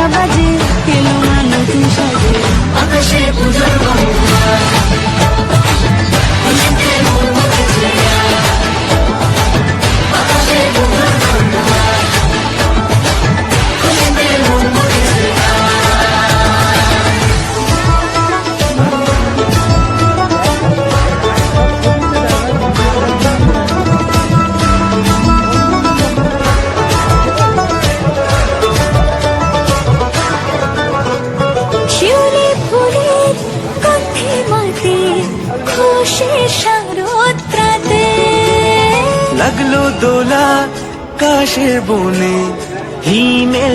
আসরার ঘন্টা বাজে খুশি শারদ লাগল দোলা কাশের বনে হিমে